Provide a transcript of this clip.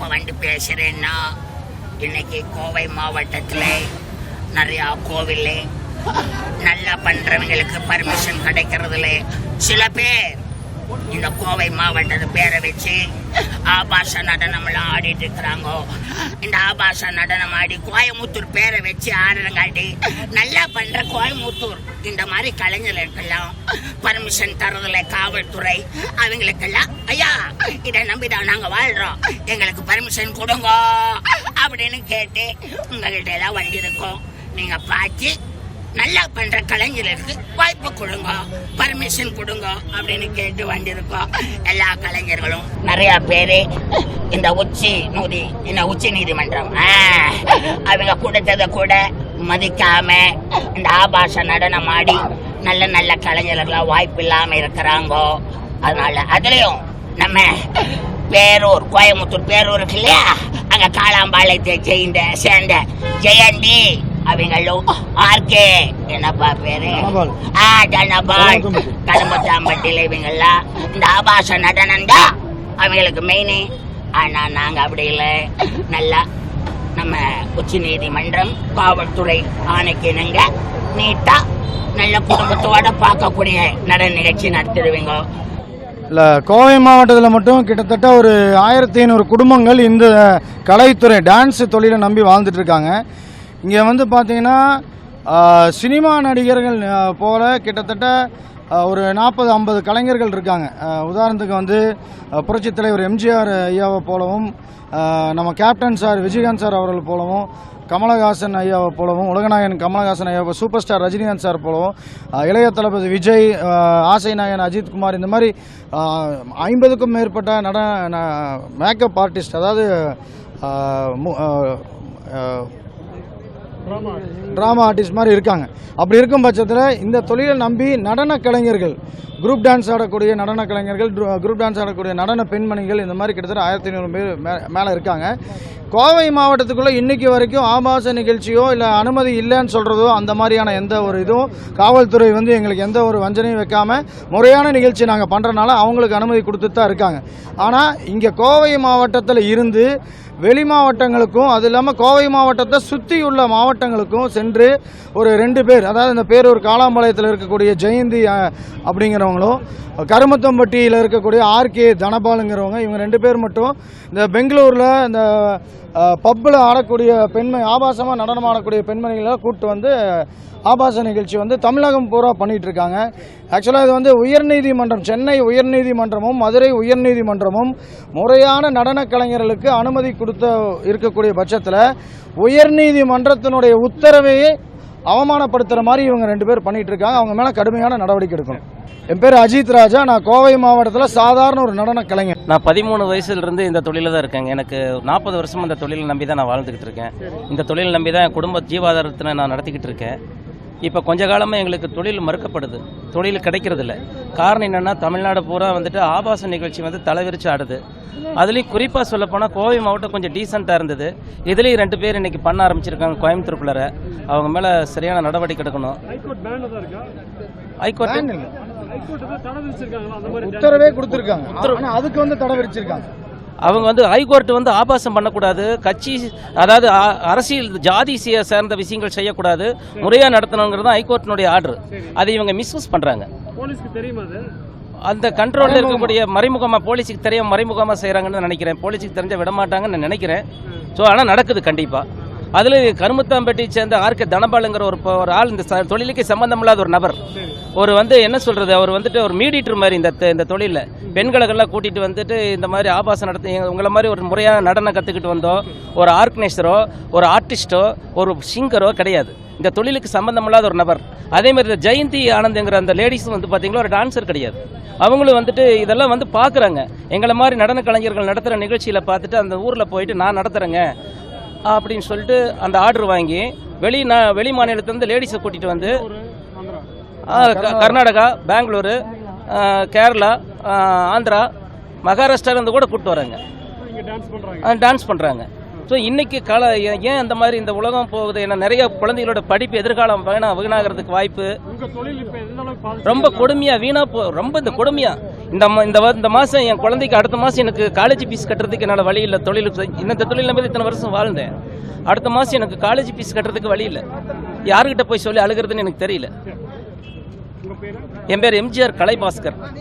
இப்போ வந்து பேசுறேன்னா இன்னைக்கு கோவை மாவட்டத்தில் நிறையா கோவில் நல்லா பண்ணுறவங்களுக்கு பர்மிஷன் கிடைக்கிறதுல சில பேர் இந்த கோவை மாவட்டத்து பேரை வச்சு ஆபாச நடனம்லாம் ஆடிட்டு இருக்கிறாங்க. இந்த ஆபாச நடனம் ஆடி கோயமுத்தூர் பேரை வச்சு ஆடுறங்காட்டி நல்லா பண்ற கோயமுத்தூர் இந்த மாதிரி கலைஞர்களுக்கெல்லாம் பர்மிஷன் தரதுல காவல்துறை அவங்களுக்கெல்லாம் ஐயா இதை நம்பிதான் நாங்க வாழ்றோம். எங்களுக்கு பர்மிஷன் கொடுங்க. அப்படின்னு கேட்டு உங்ககிட்ட எல்லாம் வந்திருக்கோம் நீங்க பார்த்து நல்லா பண்ற கலைஞருக்கு வாய்ப்பு கொடுங்க பர்மிஷன் கொடுங்க அப்படின்னு கேட்டு வந்திருக்கோம். எல்லா கலைஞர்களும் நிறைய பேரு இந்த உச்சி நூதி இந்த உச்சி நீதிமன்றம் ஆ, அவங்க கொடுத்ததை கூட மதிக்காம இந்த ஆபாச நடனம் ஆடி நல்ல நல்ல கலைஞர்கள்லாம் வாய்ப்பு இல்லாம இருக்கிறாங்க. அதனால அதுலயும் நம்ம பேரூர் கோயம்புத்தூர் பேரூர் இருக்கு இல்லையா? அங்க காளாம்பாளையத்தை சேர்ந்த சேர்ந்த ஜெயந்தி. அவங்களும் ஆர்கே என்னப்பா பேரு. ஆ தனபால் கலம்பத்தம்பட்டி. கலம்பத்தாம்பட்டியில இவங்கெல்லாம் இந்த ஆபாச நடனம் தான் அவங்களுக்கு மெயின் ஆனா நாங்க அப்படி இல்லை நல்லா நம்ம உச்ச நீதிமன்றம் காவல்துறை ஆணைக்கு இணங்க நீட்டா நல்ல குடும்பத்தோட பார்க்கக்கூடிய நடன நிகழ்ச்சி நடத்திடுவீங்க இல்லை கோவை மாவட்டத்தில் மட்டும் கிட்டத்தட்ட ஒரு ஆயிரத்தி ஐநூறு குடும்பங்கள் இந்த கலைத்துறை டான்ஸ் தொழிலை நம்பி வாழ்ந்துட்டு இருக்காங்க. இங்கே வந்து பார்த்தீங்கன்னா சினிமா நடிகர்கள் போல கிட்டத்தட்ட ஒரு நாற்பது ஐம்பது கலைஞர்கள் இருக்காங்க. உதாரணத்துக்கு வந்து புரட்சித் தலைவர் எம்ஜிஆர் ஐயாவை போலவும் நம்ம கேப்டன் சார் விஜயகாந்த் சார் அவர்கள் போலவும் கமலஹாசன் ஐயாவை போலவும் உலகநாயகன் கமலஹாசன் ஐயாவை சூப்பர் ஸ்டார் ரஜினிகாந்த் சார் போலவும் இளைய தளபதி விஜய் ஆசை நாயன் அஜித் குமார் இந்த மாதிரி ஐம்பதுக்கும் மேற்பட்ட நட மேக்கப் ஆர்டிஸ்ட் அதாவது ட்ராமா ஆர்டிஸ்ட் மாதிரி இருக்காங்க. அப்படி இருக்கும் பட்சத்தில் இந்த தொழிலை நம்பி நடன கலைஞர்கள் குரூப் டான்ஸ் ஆடக்கூடிய நடன கலைஞர்கள் குரூப் டான்ஸ் ஆடக்கூடிய நடன பெண்மணிகள் இந்த மாதிரி கிட்டத்தட்ட ஆயிரத்தி ஐநூறு பேர் மே- மேலே இருக்காங்க. கோவை மாவட்டத்துக்குள்ளே இன்னைக்கு வரைக்கும் ஆபாச நிகழ்ச்சியோ இல்லை அனுமதி இல்லைன்னு சொல்கிறதோ அந்த மாதிரியான எந்த ஒரு இதுவும் காவல்துறை வந்து எங்களுக்கு எந்த ஒரு வஞ்சனையும் வைக்காம முறையான நிகழ்ச்சி நாங்கள் பண்ணுறனால அவங்களுக்கு அனுமதி கொடுத்துட்டு தான் இருக்காங்க. ஆனால் இங்கே கோவை மாவட்டத்தில் இருந்து வெளி மாவட்டங்களுக்கும் அது இல்லாமல் கோவை மாவட்டத்தை சுற்றியுள்ள மாவட்டங்களுக்கும் சென்று ஒரு ரெண்டு பேர் அதாவது இந்த பேரூர் காளாம்பாளையத்தில் இருக்கக்கூடிய ஜெயந்தி அப்படிங்கிறவங்களும் கருமத்தம்பட்டியில் இருக்கக்கூடிய ஆர்கே தனபாலுங்கிறவங்க இவங்க ரெண்டு பேர் மட்டும் இந்த பெங்களூரில் இந்த பப்பில் ஆடக்கூடிய பெண்மை ஆபாசமாக நடனம் ஆடக்கூடிய பெண்மணிகளை கூப்பிட்டு வந்து ஆபாச நிகழ்ச்சி வந்து தமிழகம் பூரா பண்ணிட்டு இருக்காங்க ஆக்சுவலாக இது வந்து உயர்நீதிமன்றம் சென்னை உயர்நீதிமன்றமும் மதுரை உயர்நீதிமன்றமும் முறையான நடன கலைஞர்களுக்கு அனுமதி கொடுத்த இருக்கக்கூடிய பட்சத்தில் உயர்நீதிமன்றத்தினுடைய உத்தரவையே அவமானப்படுத்துகிற மாதிரி இவங்க ரெண்டு பேர் பண்ணிட்டு இருக்காங்க அவங்க மேலே கடுமையான நடவடிக்கை எடுக்கணும். என் பேர் அஜித் ராஜா. நான் கோவை மாவட்டத்தில் சாதாரண ஒரு நடன கலைஞர். நான் பதிமூணு வயசுலேருந்து இந்த தொழிலில் தான் இருக்கேங்க. எனக்கு நாற்பது வருஷம் இந்த தொழிலை நம்பி தான் நான் வாழ்ந்துக்கிட்டு இருக்கேன். இந்த தொழிலை நம்பி தான் என் குடும்ப ஜீவாதாரத்தை நான் நடத்திக்கிட்டு இருக்கேன். இப்போ கொஞ்ச காலமாக எங்களுக்கு தொழில் மறுக்கப்படுது. தொழில் கிடைக்கிறதில்ல. காரணம் என்னென்னா தமிழ்நாடு பூரா வந்துட்டு ஆபாச நிகழ்ச்சி வந்து தலைவிரிச்சு ஆடுது. அதுலேயும் குறிப்பாக சொல்லப்போனால் கோவை மாவட்டம் கொஞ்சம் டீசெண்டாக இருந்தது. இதுலேயும் ரெண்டு பேர் இன்னைக்கு பண்ண ஆரம்பிச்சிருக்காங்க கோயம்புத்தூர்குள்ளார அவங்க மேலே சரியான நடவடிக்கை எடுக்கணும். ஹைகோர்ட் உத்தரவே கொடுத்துருக்காங்க. அதுக்கு வந்து தடை விதிச்சிருக்காங்க. அவங்க வந்து ஹைகோர்ட் வந்து ஆபாசம் பண்ணக்கூடாது. கட்சி அதாவது அரசியல் ஜாதி சேர்ந்த விஷயங்கள் செய்யக்கூடாது. முறையாக நடத்தணுங்கிறது தான் ஹைகோர்ட்டினுடைய ஆர்டர் அதை இவங்க மிஸ்யூஸ் பண்ணுறாங்க போலீஸ்க்கு தெரியுமா அது? அந்த கண்ட்ரோலில் இருக்கக்கூடிய மறைமுகமாக போலீஸுக்கு தெரிய மறைமுகமாக செய்கிறாங்கன்னு நினைக்கிறேன். போலீஸுக்கு தெரிஞ்ச விட மாட்டாங்கன்னு நான் நினைக்கிறேன். ஸோ ஆனால் நடக்குது கண்டிப்பாக அதில் கருமுத்தாம்பட்டியை சேர்ந்த ஆர்கே தனபாலுங்கிற ஒரு ஒரு ஆள் இந்த தொழிலுக்கு சம்பந்தம் இல்லாத ஒரு நபர். ஒரு வந்து என்ன சொல்றது? அவர் வந்துட்டு ஒரு மீடியேட்டர் மாதிரி இந்த இந்த தொழிலில். பெண்களுக்கெல்லாம் கூட்டிட்டு வந்துட்டு இந்த மாதிரி ஆபாசம் நடத்தி உங்களை மாதிரி ஒரு முறையான நடனம் கற்றுக்கிட்டு வந்தோ ஒரு ஆர்கனைசரோ ஒரு ஆர்டிஸ்டோ ஒரு சிங்கரோ கிடையாது. இந்த தொழிலுக்கு சம்பந்தம் இல்லாத ஒரு நபர். அதே மாதிரி இந்த ஜெயந்தி ஆனந்த்ங்கிற அந்த லேடிஸும் வந்து பார்த்தீங்களா ஒரு டான்சர் கிடையாது. அவங்களும் வந்துட்டு இதெல்லாம் வந்து பார்க்குறாங்க எங்களை மாதிரி நடன கலைஞர்கள் நடத்துகிற நிகழ்ச்சியில் பார்த்துட்டு அந்த ஊரில் போயிட்டு நான் நடத்துகிறேங்க அப்படின்னு சொல்லிட்டு அந்த ஆர்டர் வாங்கி வெளி நா- வெளி மாநிலத்திலேருந்து லேடிஸை கூட்டிகிட்டு வந்து கர்நாடகா. பெங்களூரு கேரளா ஆந்திரா மகாராஷ்டிராலேருந்து கூட கூப்பிட்டு வராங்க. டான்ஸ் பண்ணுறாங்க ஸோ இன்னைக்கு கால ஏன் அந்த மாதிரி இந்த உலகம் போகுது? ஏன்னா நிறைய குழந்தைகளோட படிப்பு எதிர்காலம் வீணா வீணாகிறதுக்கு வாய்ப்பு. ரொம்ப கொடுமையா வீணா போ ரொம்ப இந்த கொடுமையா. இந்த இந்த இந்த மாசம் என் குழந்தைக்கு அடுத்த மாசம் எனக்கு காலேஜ் ஃபீஸ் கட்டுறதுக்கு என்னால் வழி இல்லை. தொழில் இந்த தொழில் நம்பி இத்தனை வருஷம் வாழ்ந்தேன். அடுத்த மாசம் எனக்கு காலேஜ் ஃபீஸ் கட்டுறதுக்கு வழி இல்லை. யாருக்கிட்ட போய் சொல்லி அழுகிறதுன்னு எனக்கு தெரியல. என் பேர் எம்ஜிஆர் கலைபாஸ்கர்.